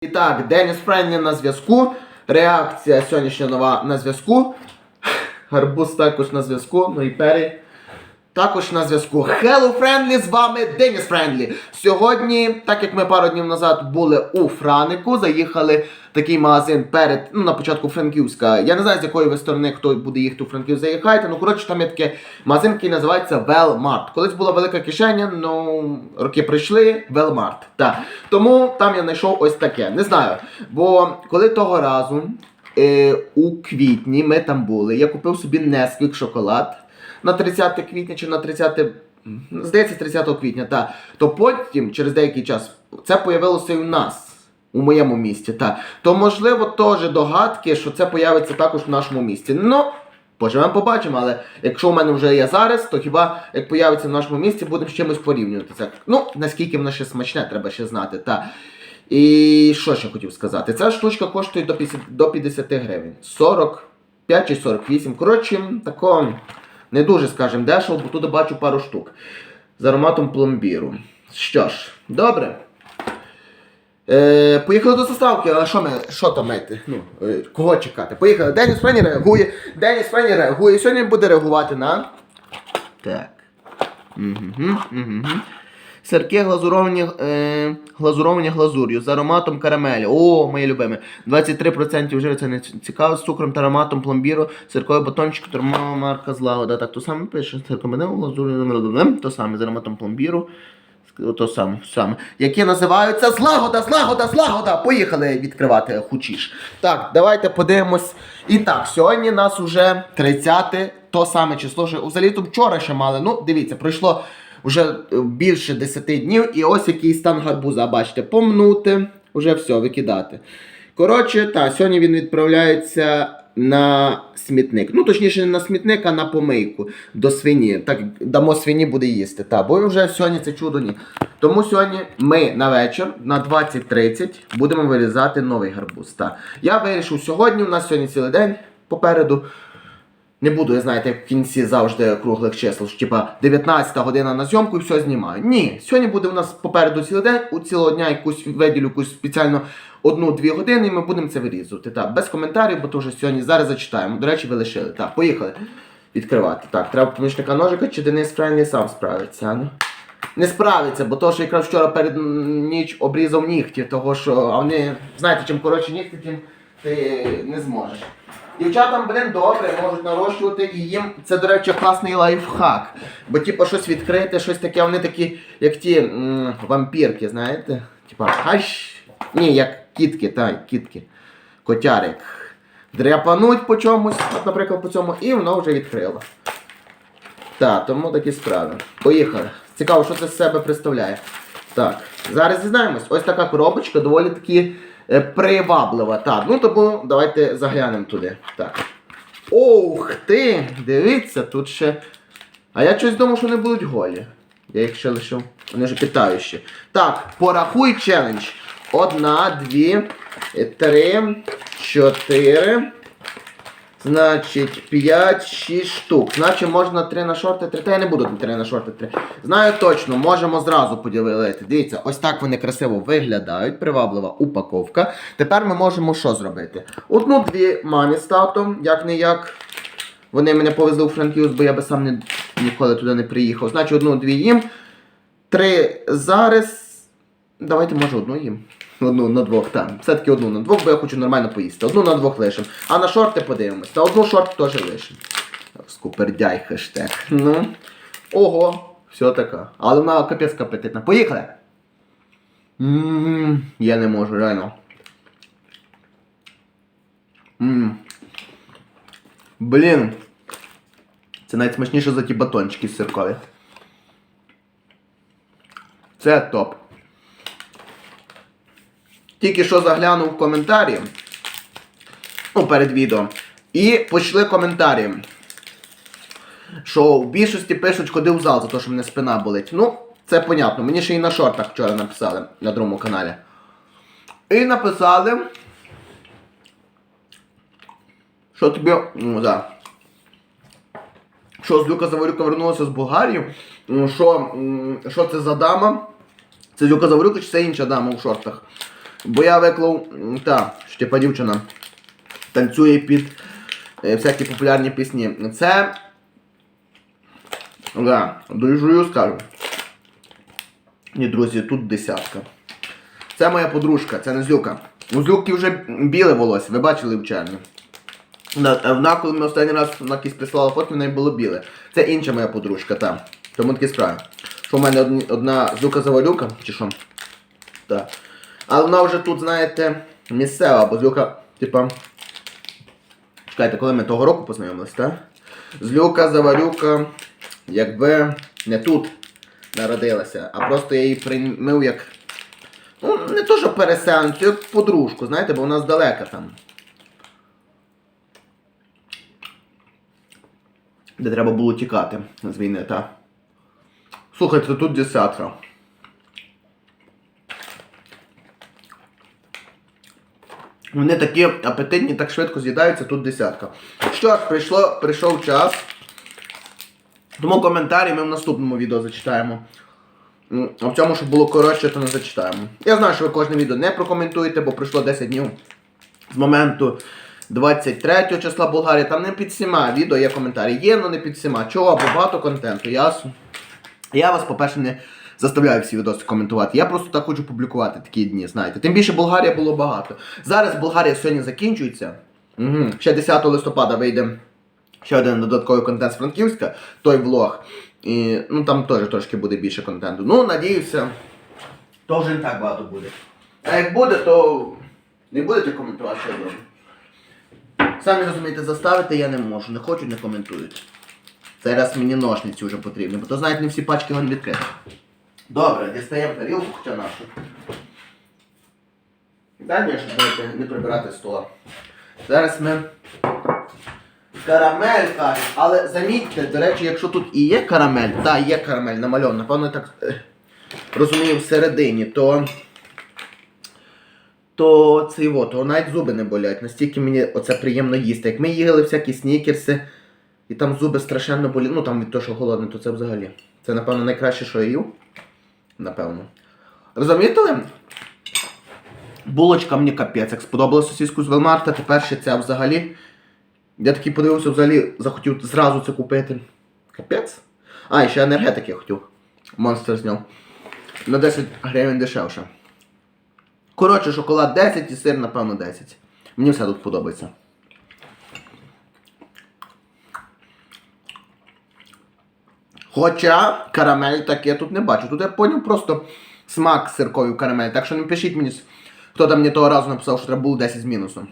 І так, Деніс Френлі на зв'язку. Реакція сьогоднішня на зв'язку. Гарбуз також на зв'язку. Ну і Пері також на зв'язку. Hello Friendly, з вами Деніс Френдлі. Сьогодні, так як ми пару днів назад були у Франику, заїхали в такий магазин перед, ну, на початку Франківська. Я не знаю, з якої ви сторони хто буде їхати у Франківськ, заїхайте. Ну, коротше, там є таке магазин, який називається Велмарт. Колись була велика кишеня, ну роки прийшли, Велмарт. Так. Тому там я знайшов ось таке. Не знаю. Бо коли того разу. Е, у квітні ми там були. Я купив собі Несквік шоколад на 30 квітня чи на 30, здається, 30 квітня, так. То потім, через деякий час, це появилося і у нас. У моєму місті, так. То можливо теж догадки, що це появиться також в нашому місті. Ну, поживемо, побачимо, але якщо у мене вже є зараз, то хіба як появиться в нашому місті, будемо з чимось порівнювати це. Ну, наскільки воно ще смачне, треба ще знати. так. І що ще хотів сказати? Ця штучка коштує до 50, до 50 гривень. 45 чи 48. Коротше, тако не дуже, скажімо, дешево, бо тут бачу пару штук. З ароматом пломбіру. Що ж, добре. Е, поїхали до заставки, а що ми, що там мити? Ну, е, кого чекати? Поїхали. Деніс Френі реагує. Деніс Френі реагує. Сьогодні буде реагувати на. Так. Угу, угу. Сирки глазуровані, е, глазуровані глазур'ю з ароматом карамелі. О, моє любиме. 23% жиру, це не цікаво, з цукром та ароматом пломбіру, сирковий батончик, термова марка злагода. Так, то саме пише, сиркомине, глазур'ю, то саме з ароматом пломбіру. То саме, саме. Які називаються злагода, злагода, злагода. Поїхали відкривати хучіш. Так, давайте подивимось. І так, сьогодні нас уже 30 то саме число, що взагалі то вчора ще мали. Ну, дивіться, пройшло вже е, більше 10 днів, і ось який стан гарбуза. Бачите, помнути, вже все, викидати. Коротше, так, сьогодні він відправляється на смітник. Ну, точніше, не на смітник, а на помийку до свині. Так, дамо свині буде їсти. Та, бо вже сьогодні це чудо ні. Тому сьогодні ми на вечір на 20.30 будемо вирізати новий гарбуз. Та. Я вирішив сьогодні, у нас сьогодні цілий день попереду. Не буду, я знаєте, в кінці завжди круглих чисел, що типа 19 година на зйомку і все знімаю. Ні, сьогодні буде у нас попереду цілий день, у цілого дня якусь виділю якусь спеціально одну-дві години, і ми будемо це вирізувати. Так, без коментарів, бо то вже сьогодні зараз зачитаємо. До речі, ви лишили. Так, поїхали. Відкривати. Так, треба помічника ножика, чи Денис Френлі сам справиться, а ну? Не справиться, бо то, що якраз вчора перед ніч обрізав нігті, того що, а вони, знаєте, чим коротше нігті, тим ти не зможеш. Дівчатам, блин, добре, можуть нарощувати і їм це, до речі, класний лайфхак. Бо, типу, щось відкрити, щось таке, вони такі, як ті м, вампірки, знаєте? Типа, аж. Ні, як кітки, та, кітки. Котярик. Дряпануть по чомусь, наприклад, по цьому, і воно вже відкрило. Так, тому такі справи. Поїхали. Цікаво, що це з себе представляє. Так, зараз дізнаємось. Ось така коробочка доволі таки е, приваблива. Так, ну тому давайте заглянемо туди. Так. Ох ти! Дивіться, тут ще. А я щось думав, що вони будуть голі. Я їх ще лишив. Вони ж питаючі. Так, порахуй челендж. Одна, дві, е, три, чотири. Значить, 5-6 штук. Значить, можна 3 на шорти, 3. Та я не буду 3 на шорти 3. Знаю точно, можемо зразу поділити. Дивіться, ось так вони красиво виглядають. Приваблива упаковка. Тепер ми можемо що зробити? Одну-дві мамі з татом, як не як. Вони мене повезли у Франківськ, бо я би сам не, ніколи туди не приїхав. Значить, одну-дві їм. Три зараз. Давайте, може, одну їм. Одну на двох, так. Все-таки одну на двох, бо я хочу нормально поїсти. Одну на двох лишимо. А на шорти подивимось. На одну шорт теж лишимо. Скупердяй хештег. Ну. Ого, все така. Але вона капець апетитна. Поїхали! Ммм, я не можу, реально. Ммм. Блін. Це навіть смачніше за ті батончики сиркові. Це топ. Тільки що заглянув в коментарі. Ну, перед відео. І почали коментарі. Що в більшості пишуть, ходив в зал за те, що мене спина болить. Ну, це понятно. Мені ще і на шортах вчора написали на другому каналі. І написали. Що тобі. Ну, да. Що з Люка Заворюка вернулася з Болгарії. Що, що це за дама? Це Люка Заворюка чи це інша дама у шортах? Бо я виклав, та, що типа дівчина танцює під е, всякі популярні пісні. Це. Да, дожую скажу. Ні, друзі, тут десятка. Це моя подружка, це не злюка. У злюки вже біле волосся, ви бачили в червні. Вона, коли ми останній раз на якісь прислала фотки, в неї було біле. Це інша моя подружка, та. Тому такі справи. Що в мене одна злюка завалюка, чи що? Так. Але вона вже тут, знаєте, місцева, бо злюка, типа. Чекайте, коли ми того року познайомились, так? Злюка, заварюка, якби не тут народилася, а просто я її приймив як. Ну, не то, що переселенцю, як подружку, знаєте, бо вона здалека там. Де треба було тікати з війни, так. Слухайте, тут десятка. Вони такі апетитні, так швидко з'їдаються, тут десятка. Що ж, прийшло, прийшов час. Тому коментарі ми в наступному відео зачитаємо. А в цьому, щоб було коротше, то не зачитаємо. Я знаю, що ви кожне відео не прокоментуєте, бо пройшло 10 днів з моменту 23 числа Болгарії. Там не під всіма відео є коментарі. Є, але не під всіма. Чого? Бо багато контенту. Ясно. Я вас, по-перше, не заставляю всі відоси коментувати. Я просто так хочу публікувати такі дні, знаєте. Тим більше Болгарія було багато. Зараз Болгарія сьогодні закінчується. Угу. Ще 10 листопада вийде ще один додатковий контент з Франківська, той влог. І ну там теж трошки буде більше контенту. Ну, надіюся, то вже не так багато буде. А як буде, то не будете коментувати, що я. Самі розумієте, заставити я не можу. Не хочу, не коментують. Цей раз мені ножниці вже потрібні, бо то знаєте, не всі пачки вони відкриті. Добре, дістаємо тарілку, хоча нашу. Мені, щоб не прибирати стола. Зараз ми карамель кажуть, але замітьте, до речі, якщо тут і є карамель, так, є карамель намальована, напевно, так е, розумію, всередині, то. То це от, то навіть зуби не болять. Настільки мені оце приємно їсти. Як ми їли всякі снікерси, і там зуби страшенно боліли. Ну там від того, що голодний, то це взагалі. Це, напевно, найкраще, що я їв. Напевно. Розумієте? Булочка мені капець, як сподобалася сосиску з Велмарта, тепер ще ця взагалі. Я такий подивився, взагалі захотів зразу це купити. Капець. А, і ще енергетик я хотів. Монстр зняв. На 10 гривень дешевше. Коротше, шоколад 10 і сир, напевно, 10. Мені все тут подобається. Хоча карамель так я тут не бачу. Тут я поняв просто смак сирковий карамель. Так що не пишіть мені, хто там мені того разу написав, що треба було 10 з мінусом.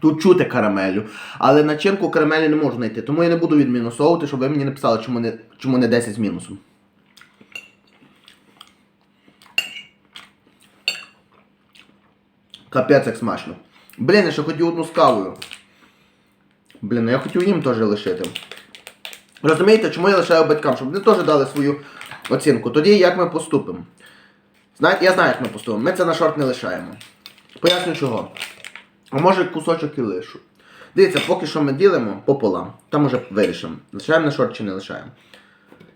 Тут чути карамелю, але начинку карамелі не можу знайти. Тому я не буду відмінусовувати, щоб ви мені написали, чому не, чому не 10 з мінусом. Капець як смачно. Блін, я ще хотів одну з кавою. Блін, ну я хотів їм теж лишити. Розумієте, чому я лишаю батькам, щоб вони теж дали свою оцінку. Тоді як ми поступимо? Знаєте, я знаю, як ми поступимо. Ми це на шорт не лишаємо. Поясню чого. А може кусочок і лишу. Дивіться, поки що ми ділимо пополам. Там уже вирішимо. Лишаємо на шорт чи не лишаємо.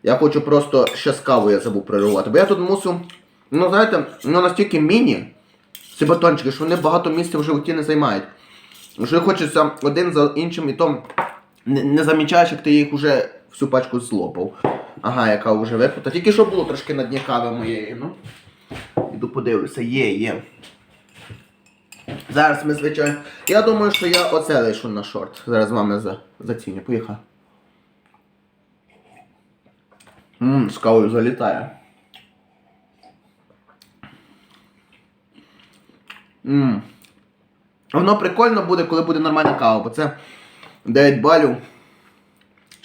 Я хочу просто ще з кавою я забув прореагувати. Бо я тут мусив, ну знаєте, ну настільки міні, ці батончики, що вони багато місця в животі не займають. Що хочеться один за іншим і то не, не замічаєш, як ти їх уже всю пачку злопав. Ага, яка вже випита. Тільки що було трошки на дні кави моєї, ну. Іду подивлюся, є, є. Зараз ми, звичайно. Я думаю, що я оце лишу на шорт. Зараз з вами за, заціню. Поїхав. Ммм, з кавою залітає. Ммм. Воно прикольно буде, коли буде нормальна кава, бо це 9 балів.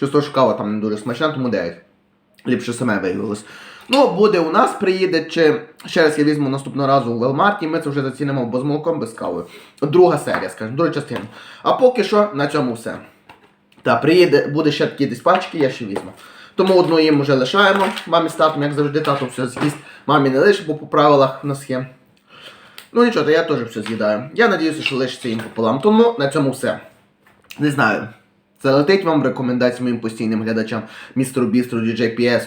Чисто що кава там не дуже смачна, тому 9. Ліпше саме виявилось. Ну, буде у нас, приїде, чи ще раз я візьму наступного разу у Велмарті, ми це вже зацінимо, бо з молоком без кави. Друга серія, скажімо, друга частина. А поки що на цьому все. Та приїде, буде ще такі десь пачки, я ще візьму. Тому одну їм вже лишаємо. Мамі з татом, як завжди, тато все з'їсть. Мамі не лише, бо по правилах в нас є. Ну нічого, то я теж все з'їдаю. Я надіюся, що лишиться їм пополам. Тому на цьому все. Не знаю. Залетить вам рекомендації моїм постійним глядачам містеру Бістру, Діджей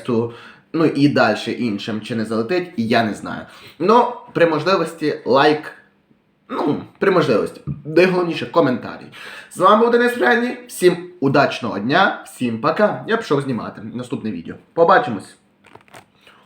Ну і далі іншим чи не залетить, я не знаю. Ну, при можливості лайк. Ну, при можливості. Найголовніше коментарі. З вами був Денис Френні. Всім удачного дня, всім пока. Я пішов знімати наступне відео. Побачимось.